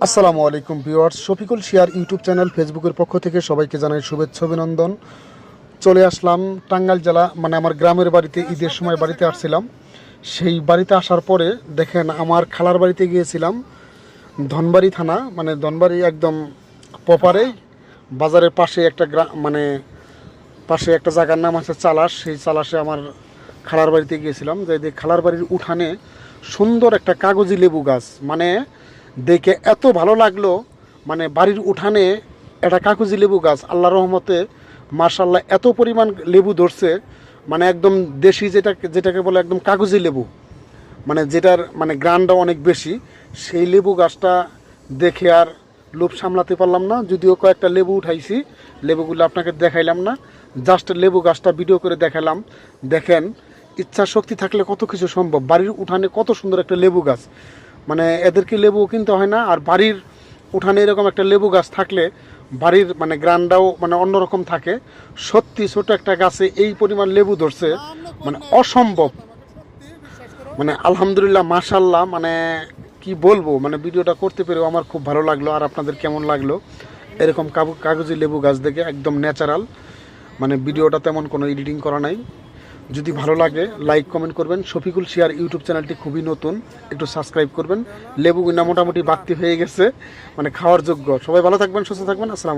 আসসালামু আলাইকুম ভিউয়ার্স, শফিকুল শিয়ার ইউটিউব চ্যানেল ফেসবুকের পক্ষ থেকে সবাইকে জানাই শুভেচ্ছা, অভিনন্দন। চলে আসলাম টাঙ্গাইল জেলা মানে আমার গ্রামের বাড়িতে, ঈদের সময় বাড়িতে আসছিলাম। সেই বাড়িতে আসার পরে দেখেন আমার খালার বাড়িতে গিয়েছিলাম, ধনবাড়ি থানা মানে ধনবাড়ি একদম পপারেই বাজারের পাশে একটা মানে পাশে একটা জায়গার নাম আছে চালাস সেই চালাসে আমার খালার বাড়িতে গিয়েছিলাম। যে খালার বাড়ির উঠানে সুন্দর একটা কাগজি লেবু গাছ মানে দেখে এত ভালো লাগল মানে বাড়ির উঠানে একটা কাগজি লেবু গাছ, আল্লাহ রহমতে মার্শাল্লাহ এত পরিমাণ লেবু ধরছে মানে একদম দেশি যেটা যেটাকে বলে একদম কাগজি লেবু মানে যেটার মানে গ্রানটা অনেক বেশি, সেই লেবু গাছটা দেখে আর লোভ সামলাতে পারলাম না, যদিও কয়েকটা লেবু উঠাইছি, লেবুগুলো আপনাকে দেখাইলাম না জাস্ট লেবু গাছটা ভিডিও করে দেখালাম, দেখেন ইচ্ছা শক্তি থাকলে কত কিছু সম্ভব, বাড়ির উঠানে কত সুন্দর একটা লেবু গাছ মানে এদেরকে লেবু কিনতে হয় না? আর বাড়ির উঠানে এরকম একটা লেবু গাছ থাকলে বাড়ির মানে গ্রানটাও মানে অন্যরকম থাকে। সত্যি ছোট একটা গাছে এই পরিমাণ লেবু ধরছে মানে অসম্ভব। মানে আলহামদুলিল্লাহ মাশাল্লাহ মানে কি বলব মানে ভিডিওটা করতে পেরেও আমার খুব ভালো লাগল, আর আপনাদের কেমন লাগল? এরকম কাগু- কাগজি লেবু গাছ দেখে একদম ন্যাচারাল মানে ভিডিওটা তেমন কোনো এডিটিং করা নাই। যদি ভালো লাগে লাইক কমেন্ট করবেন। শফিকুল শিয়ার ইউটিউব চ্যানেলটি খুবই নতুন, একটু সাবস্ক্রাইব করবেন। লেবু মোটামুটি বাড়তি হয়ে গেছে মানে খাওয়ার যোগ্য। সবাই ভালো থাকবেন, সুস্থ থাকবেন, আসসালাম